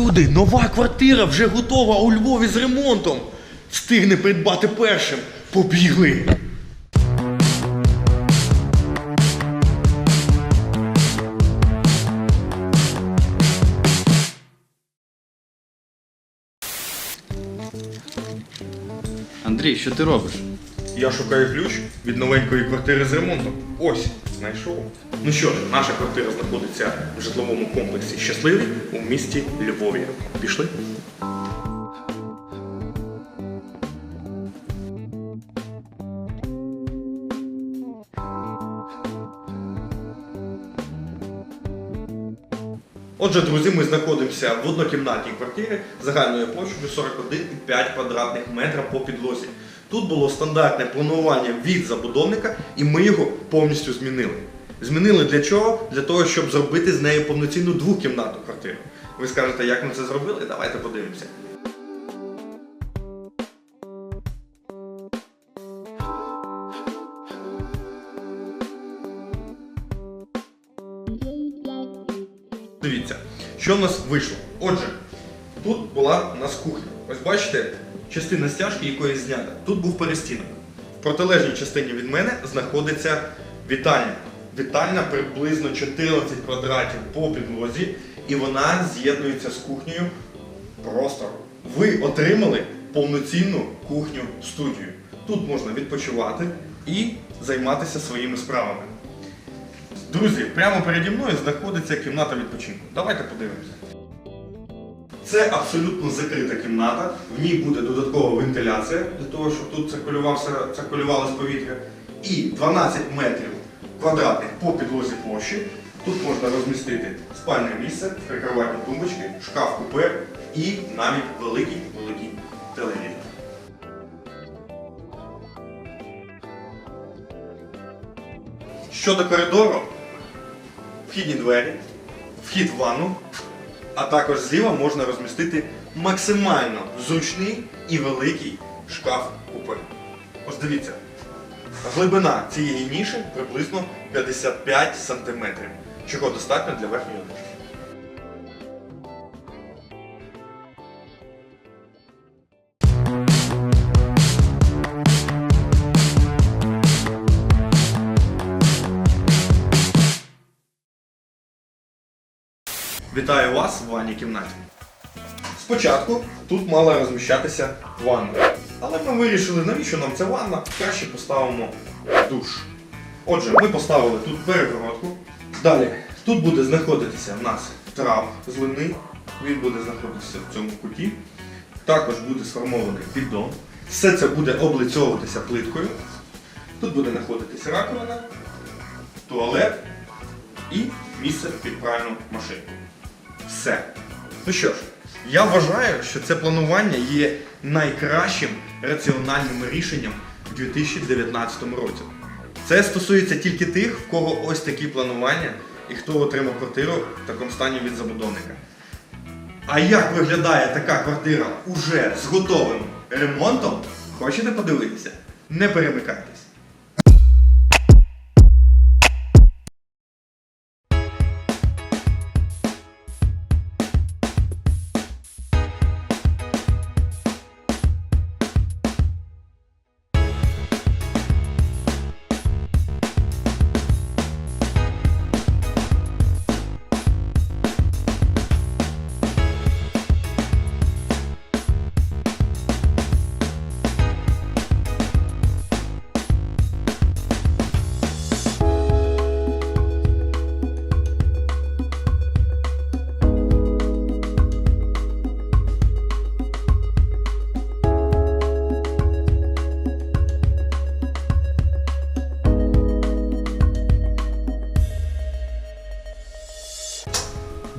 Люди, нова квартира вже готова у Львові з ремонтом. Встигне придбати першим. Побігли. Андрій, що ти робиш? Я шукаю ключ від новенької квартири з ремонтом. Ось, знайшов. Ну що ж, наша квартира знаходиться в житловому комплексі Щасливий у місті Львові. Пішли? Отже, друзі, ми знаходимося в однокімнатній квартирі загальною площею 41,5 квадратних метра по підлозі. Тут було стандартне планування від забудовника, і ми його повністю змінили. Змінили для чого? Для того, щоб зробити з нею повноцінну двокімнатну квартиру. Ви скажете, як ми це зробили? Давайте подивимося. Дивіться, що в нас вийшло. Отже, тут була у нас кухня. Ось бачите, частина стяжки якоїсь знята. Тут був перестінок. В протилежній частині від мене знаходиться вітальня. Вітальня приблизно 14 квадратів по підлозі, і вона з'єднується з кухнею простору. Ви отримали повноцінну кухню студію. Тут можна відпочивати і займатися своїми справами. Друзі, прямо переді мною знаходиться кімната відпочинку. Давайте подивимося. Це абсолютно закрита кімната. В ній буде додаткова вентиляція для того, щоб тут циркулювалось повітря. І 12 метрів квадратних по підлозі площі. Тут можна розмістити спальне місце, прикроватні тумбочки, шкаф купе і навіть великий великий телевізор. Щодо коридору, вхідні двері, вхід в ванну, а також зліва можна розмістити максимально зручний і великий шкаф купе. Ось дивіться, глибина цієї ніші приблизно 55 см, чого достатньо для верхньої одежі. Вітаю вас в ванній кімнаті. Спочатку тут мала розміщатися ванна. Але ми вирішили, навіщо нам ця ванна, краще поставимо душ. Отже, ми поставили тут перегородку. Далі тут буде знаходитися в нас трап зливний. Він буде знаходитися в цьому куті. Також буде сформований піддон. Все це буде облицьовуватися плиткою. Тут буде знаходитися раковина, туалет і місце під пральну машинку. Все. Ну що ж, я вважаю, що це планування є найкращим раціональним рішенням у 2019 році. Це стосується тільки тих, в кого ось такі планування і хто отримав квартиру в такому стані від забудовника. А як виглядає така квартира уже з готовим ремонтом? Хочете подивитися? Не перемикайтесь.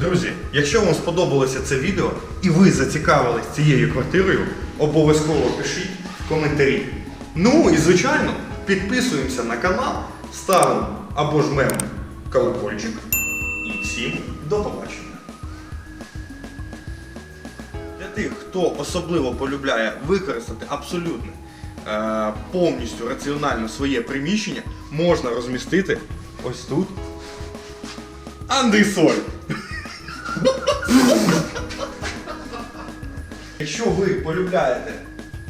Друзі, якщо вам сподобалося це відео і ви зацікавились цією квартирою, обов'язково пишіть в коментарі. Ну і звичайно, підписуємося на канал, ставимо або жмемо колокольчик. І всім до побачення. Для тих, хто особливо полюбляє використати абсолютно е, повністю раціонально своє приміщення, можна розмістити ось тут андресоль. Якщо ви полюбляєте,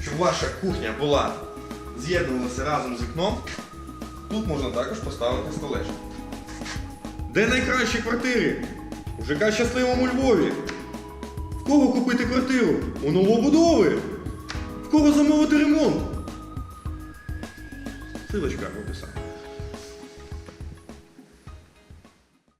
щоб ваша кухня була з'єднувалася разом з вікном, тут можна також поставити столешник. Де найкращі квартири? У ЖК щасливому Львові. В кого купити квартиру? У новобудови. В кого замовити ремонт? Силочка в описанні.